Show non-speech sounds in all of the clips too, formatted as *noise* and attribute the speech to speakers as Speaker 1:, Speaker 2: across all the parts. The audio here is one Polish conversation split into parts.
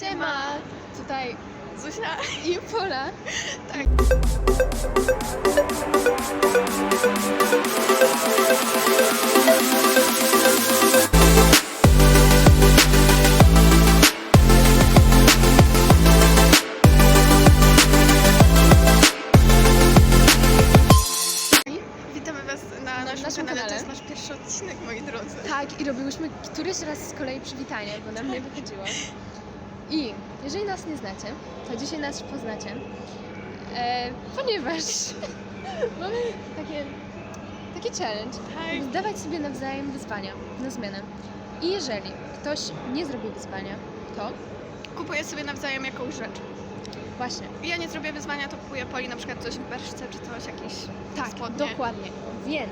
Speaker 1: Siema! Tutaj
Speaker 2: Zuzia.
Speaker 1: i Pola.
Speaker 2: Tak. Witamy Was na naszym, kanale. To jest nasz pierwszy odcinek, moi drodzy.
Speaker 1: Tak, i robiłyśmy któryś raz z kolei przywitanie, bo nam nie wychodziło. I jeżeli nas nie znacie, to dzisiaj nas poznacie, e, ponieważ *laughs* mamy takie, taki challenge,
Speaker 2: Tak.
Speaker 1: żeby zdawać sobie nawzajem wyzwania na zmianę. I jeżeli ktoś nie zrobi wyzwania, to
Speaker 2: Kupuję sobie nawzajem jakąś rzecz.
Speaker 1: właśnie,
Speaker 2: Ja nie zrobię wyzwania, to kupuję Poli na przykład coś w beczce czy coś, jakieś
Speaker 1: tak,
Speaker 2: spodnie.
Speaker 1: dokładnie. Więc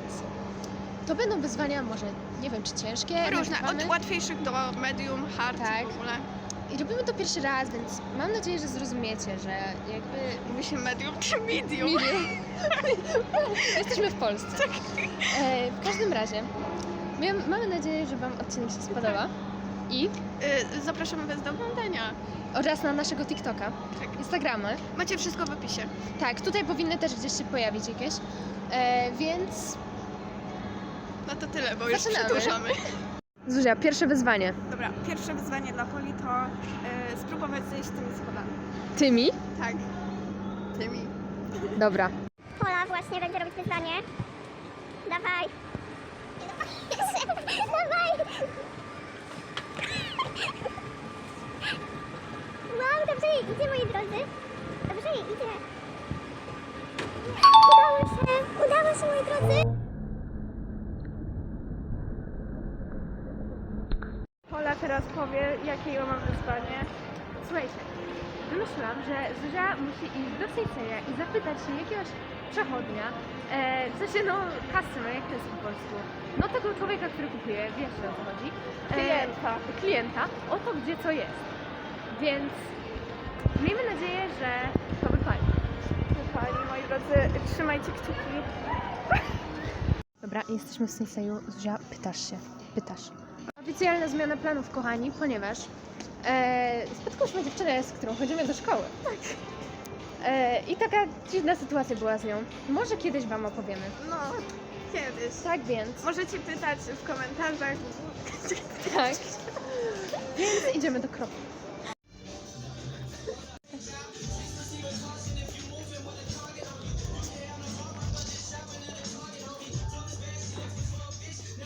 Speaker 1: to będą wyzwania może, nie wiem, czy ciężkie,
Speaker 2: Różne,
Speaker 1: nagrywamy.
Speaker 2: od łatwiejszych do medium, hard
Speaker 1: Tak.
Speaker 2: w ogóle.
Speaker 1: I robimy to pierwszy raz, więc mam nadzieję, że zrozumiecie, że jakby
Speaker 2: Mówi się medium czy medium?
Speaker 1: medium. *laughs* Jesteśmy w Polsce. E, w każdym razie, my, mamy nadzieję, że Wam odcinek się spodoba. I
Speaker 2: Y, zapraszamy Was do oglądania.
Speaker 1: oraz na naszego TikToka,
Speaker 2: Tak.
Speaker 1: Instagramy.
Speaker 2: Macie wszystko w opisie.
Speaker 1: Tak, tutaj powinny też gdzieś się pojawić jakieś. E, więc
Speaker 2: No to tyle, bo już
Speaker 1: Zaczynamy.
Speaker 2: przedłużamy.
Speaker 1: Zuzia, pierwsze wyzwanie.
Speaker 2: Dobra, pierwsze wyzwanie dla Poli to y, spróbować zejść tymi schodami.
Speaker 1: Tymi?
Speaker 2: Tak. Tymi.
Speaker 1: Dobra.
Speaker 3: Pola właśnie będzie robić wyzwanie. Dawaj. *laughs* Dawaj. Wow, dobrze jej idzie, moi drodzy. Dobrze jej idzie. Udało się, udało się, moi drodzy.
Speaker 2: Pola teraz powie, jakie ja mam wyzwanie.
Speaker 1: Słuchajcie, wymyśliłam, że Zuzia musi iść do Sejceja i zapytać się jakiegoś przechodnia, e, w sensie no customer, jak to jest po polsku, no tego człowieka, który kupuje, wiesz o co chodzi. E,
Speaker 2: Klienta.
Speaker 1: klienta, o to gdzie co jest. Więc miejmy nadzieję, że to wypali.
Speaker 2: Pani, moi drodzy, trzymajcie kciuki.
Speaker 1: Dobra, jesteśmy w Sejseju. Zuzia, pytasz się, pytasz. Oficjalna zmiana planów, kochani, ponieważ e, spotkałyśmy dziewczynę, z którą chodzimy do szkoły. Tak. E, I taka dziwna sytuacja była z nią. Może kiedyś Wam opowiemy.
Speaker 2: No, kiedyś.
Speaker 1: Tak więc.
Speaker 2: Możecie pytać w komentarzach.
Speaker 1: Tak. Więc idziemy do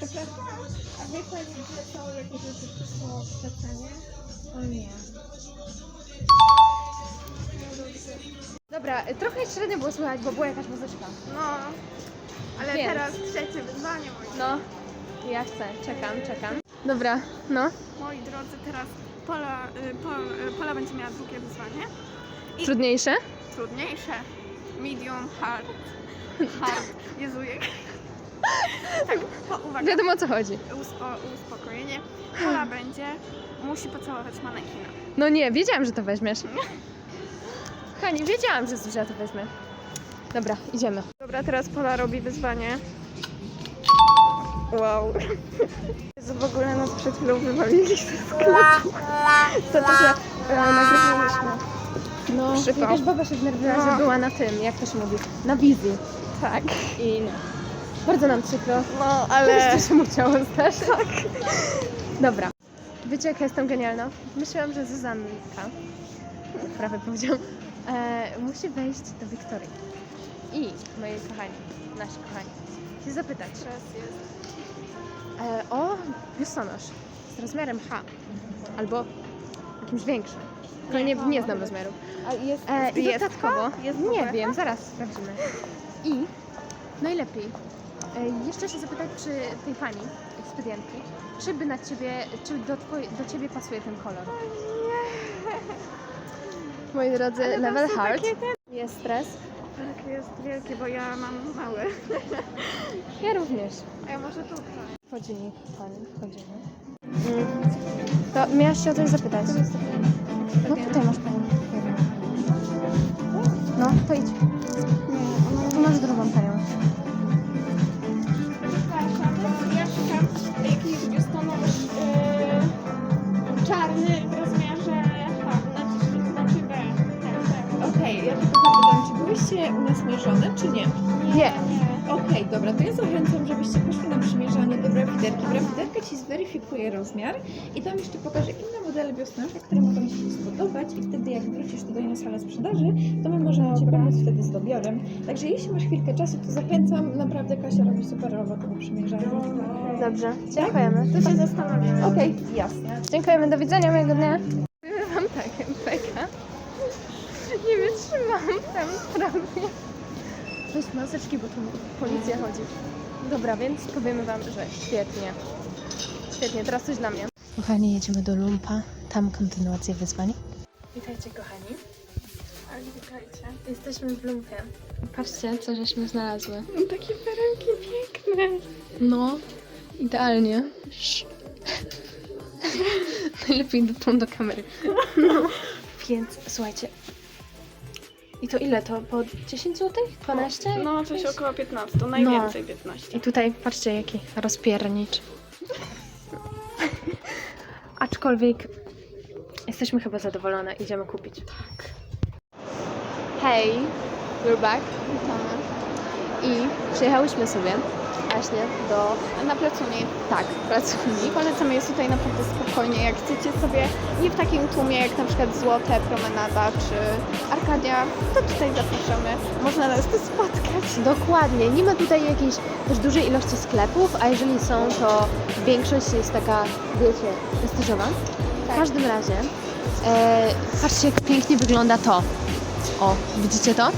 Speaker 1: kroku.
Speaker 2: A wie Pani, gdzie są jakieś rzeczy po przecenie?
Speaker 1: O nie. Dobra, trochę średnio było słychać, bo była jakaś muzyczka.
Speaker 2: No, ale
Speaker 1: Więc.
Speaker 2: teraz trzecie wyzwanie, moi
Speaker 1: No, ja chcę, czekam, czekam. Dobra, no.
Speaker 2: Moi drodzy, teraz Pola, y, Pol, y, Pola będzie miała drugie wyzwanie. I-
Speaker 1: Trudniejsze?
Speaker 2: Trudniejsze. Medium, hard. Hard. *laughs* Jezu, jak... Tak, po, uwaga.
Speaker 1: Wiadomo o co chodzi.
Speaker 2: Uspo, uspokojenie. Pola będzie, musi pocałować manekina.
Speaker 1: No nie, wiedziałam, że to weźmiesz. Kochani, wiedziałam, że Zuzia to weźmie. Dobra, idziemy.
Speaker 2: Dobra, teraz Pola robi wyzwanie. Wow. Jezu, w ogóle nas przed chwilą wywaliliśmy z klasy. To to, że e.
Speaker 1: No,
Speaker 2: Przypał.
Speaker 1: jakaś baba się znerwiła,
Speaker 2: No.
Speaker 1: że była na tym, jak to się mówi, na wizji.
Speaker 2: Tak.
Speaker 1: I no. Bardzo nam przykro.
Speaker 2: No,
Speaker 1: Ale
Speaker 2: ale...
Speaker 1: się musiało stać. Tak. Dobra. Wiecie, jaka jestem genialna? Myślałam, że Zuzanka, prawie powiedziałam, e, musi wejść do Wiktorii. I, moi kochani, nasi kochani, się zapytać e, o biustonosz z rozmiarem H albo jakimś większym. Tylko nie, nie znam rozmiaru.
Speaker 2: A jest,
Speaker 1: E, I
Speaker 2: jest
Speaker 1: dodatkowo,
Speaker 2: Jest w
Speaker 1: nie wiem, zaraz sprawdzimy. I najlepiej jeszcze się zapytać, czy tej pani, ekspedientki, czy by na ciebie, czy do, twoj, do ciebie pasuje ten kolor. *laughs* Moi drodzy,
Speaker 2: Ale
Speaker 1: level hard.
Speaker 2: takie te-
Speaker 1: Jest stres.
Speaker 2: Tak, jest wielkie, bo ja mam małe. *laughs*
Speaker 1: Ja również.
Speaker 2: A ja może tutaj.
Speaker 1: Wchodzimy, pani, wchodzimy. Mm. To miałaś się o coś zapytać. No tutaj masz panią. No, to idź.
Speaker 4: Ci zweryfikuje rozmiar i tam jeszcze pokaże inne modele wiosnowe, które mogą Ci się spodobać i wtedy jak wrócisz tutaj na salę sprzedaży, to my możemy Ci pomóc wtedy z dobiorem. Także jeśli masz chwilkę czasu, to zachęcam. Naprawdę Kasia robi super robotę na przymierzaniu.
Speaker 1: Dobrze, dziękujemy.
Speaker 2: To się zastanawiam.
Speaker 4: Okej, jasne.
Speaker 1: Dziękujemy, do widzenia, miłego dnia. Powiem wam tak, Beka. Nie wytrzymam tam prawie. Weź maseczki, bo tu policja chodzi. Dobra, więc powiemy wam, że świetnie. Świetnie, teraz coś dla mnie. Kochani, jedziemy do Lumpa. Tam kontynuację wyzwań. Witajcie, kochani.
Speaker 2: Ale witajcie.
Speaker 1: Jesteśmy w Lumpie. Patrzcie, co żeśmy znalazły.
Speaker 2: Takie perełki piękne.
Speaker 1: No, idealnie. Sz- Najlepiej do tą do kamery. No. Więc słuchajcie. I to ile to? Po 10 zł? 12?
Speaker 2: No, coś około 15, najwięcej 15.
Speaker 1: I tutaj patrzcie jaki rozpiernicz. Aczkolwiek jesteśmy chyba zadowolone, idziemy kupić. Tak. Hej, we're back.
Speaker 2: Witamy.
Speaker 1: I przyjechałyśmy sobie właśnie do,
Speaker 2: Na placuni.
Speaker 1: tak, pracowni.
Speaker 2: Polecamy jest tutaj naprawdę spokojnie. Jak chcecie sobie nie w takim tłumie jak na przykład Złote, Promenada czy Arkadia, to tutaj zapraszamy. Można nas tu spotkać.
Speaker 1: Dokładnie, nie ma tutaj jakiejś też dużej ilości sklepów, a jeżeli są, to większość jest taka, wiecie, prestiżowa. W każdym razie, e, patrzcie jak pięknie wygląda to. O, widzicie to?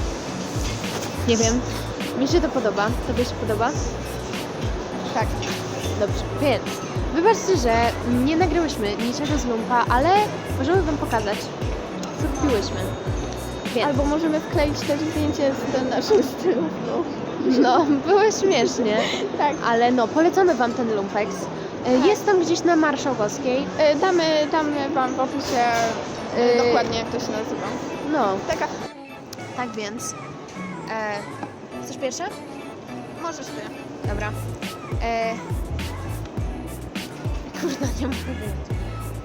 Speaker 1: Nie wiem, mi się to podoba. Tobie się podoba? Tak. Dobrze, więc wybaczcie, że nie nagrałyśmy niczego z lumpa, ale możemy wam pokazać, co kupiłyśmy. Więc.
Speaker 2: Albo możemy wkleić też zdjęcie z naszym stylówką.
Speaker 1: No, było śmiesznie. *laughs*
Speaker 2: Tak.
Speaker 1: Ale no, polecamy Wam ten lumpex. E,
Speaker 2: Tak.
Speaker 1: Jest tam gdzieś na Marszałkowskiej.
Speaker 2: Y, Damy, damy Wam w opisie y,
Speaker 1: Y,
Speaker 2: dokładnie jak to się nazywa.
Speaker 1: No,
Speaker 2: Taka,
Speaker 1: tak więc. E, chcesz pierwsza?
Speaker 2: możesz ty.
Speaker 1: Dobra. E, kurde, nie mogę.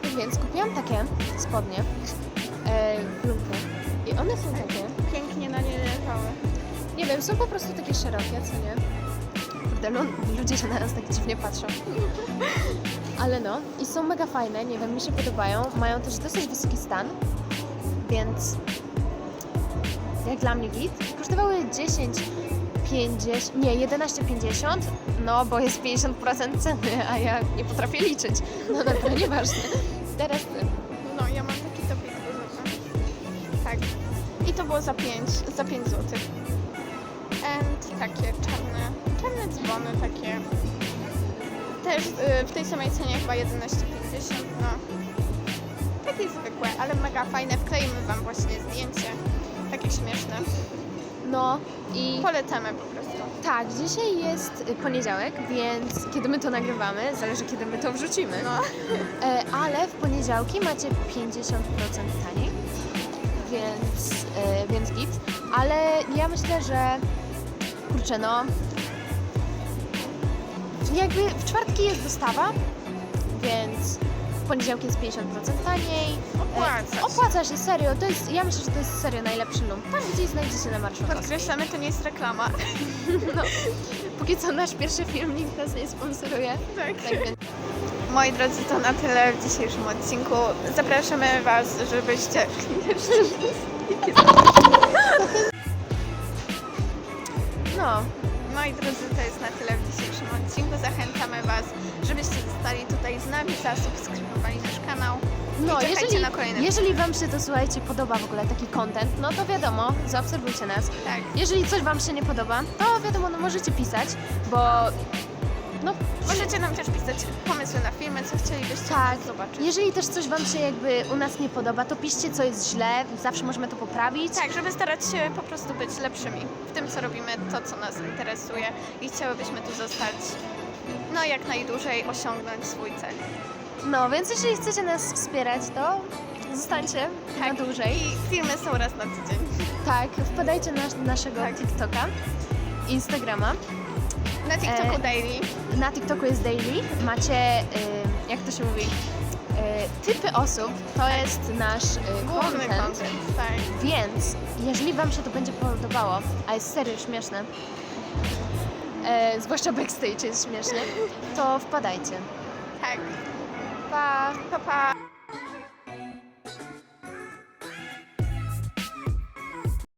Speaker 1: Tak więc kupiłam takie spodnie e. I one są takie,
Speaker 2: Pięknie na nie leżały.
Speaker 1: nie wiem, są po prostu takie szerokie, co nie? Kurde, lu- ludzie się na nas tak dziwnie patrzą. *laughs* Ale no, i są mega fajne, nie wiem, mi się podobają. Mają też dosyć wysoki stan, więc jak dla mnie git. Kosztowały 10, 50, nie, 11,50, no bo jest 50% ceny, a ja nie potrafię liczyć. No dobra, nieważne. Teraz ty.
Speaker 2: No, ja mam taki topik różowy. Tak. I to było za 5, za 5 zł. And takie czarne, czarne dzwony takie. Też y, w tej samej cenie chyba 11,50, no. Takie zwykłe, ale mega fajne. Wkleimy Wam właśnie zdjęcie. Takie śmieszne.
Speaker 1: No i
Speaker 2: Polecamy po prostu.
Speaker 1: tak, dzisiaj jest poniedziałek, więc kiedy my to nagrywamy, zależy kiedy my to wrzucimy.
Speaker 2: No.
Speaker 1: E, ale w poniedziałki macie 50% taniej, więc, e, więc git. Ale ja myślę, że kurczę no, jakby w czwartki jest dostawa, więc w poniedziałki jest 50% taniej.
Speaker 2: Opłaca się.
Speaker 1: opłaca się, serio. To jest, ja myślę, że to jest serio najlepszy lump. Tam gdzieś znajdziecie na marszu.
Speaker 2: Podkreślamy, to nie jest reklama. *laughs*
Speaker 1: No, póki co nasz pierwszy filmik nas nie sponsoruje.
Speaker 2: Tak.
Speaker 1: Tak więc
Speaker 2: Moi drodzy, to na tyle w dzisiejszym odcinku. Zapraszamy Was, żebyście... *laughs* *laughs*
Speaker 1: no,
Speaker 2: Moi drodzy, to jest na tyle w dzisiejszym odcinku. Zachęcamy Was, żebyście zostali tutaj z nami, zasubskrybowali nasz kanał.
Speaker 1: No,
Speaker 2: I
Speaker 1: jeżeli,
Speaker 2: na kolejne
Speaker 1: jeżeli Wam się to, słuchajcie, podoba w ogóle taki content, no to wiadomo, zaobserwujcie nas.
Speaker 2: Tak.
Speaker 1: Jeżeli coś Wam się nie podoba, to wiadomo, no możecie pisać, bo no
Speaker 2: Możecie nam też pisać pomysły na filmy, co chcielibyście
Speaker 1: Tak.
Speaker 2: zobaczyć.
Speaker 1: jeżeli też coś Wam się jakby u nas nie podoba, to piszcie, co jest źle, zawsze możemy to poprawić.
Speaker 2: Tak, żeby starać się po prostu być lepszymi w tym, co robimy, to, co nas interesuje i chciałybyśmy tu zostać, no jak najdłużej osiągnąć swój cel.
Speaker 1: No, więc jeżeli chcecie nas wspierać, to zostańcie na dłużej.
Speaker 2: I filmy są raz na tydzień.
Speaker 1: Tak, wpadajcie na naszego
Speaker 2: Tak.
Speaker 1: TikToka, Instagrama.
Speaker 2: Na TikToku
Speaker 1: E,
Speaker 2: daily.
Speaker 1: Na TikToku jest daily. Macie, y, jak to się mówi, typy osób to jest nasz e,
Speaker 2: Główny
Speaker 1: content,
Speaker 2: content, tak.
Speaker 1: więc jeżeli Wam się to będzie podobało, a jest serio śmieszne, e, zwłaszcza backstage jest śmiesznie, to wpadajcie.
Speaker 2: Tak.
Speaker 1: Pa!
Speaker 2: Pa, pa.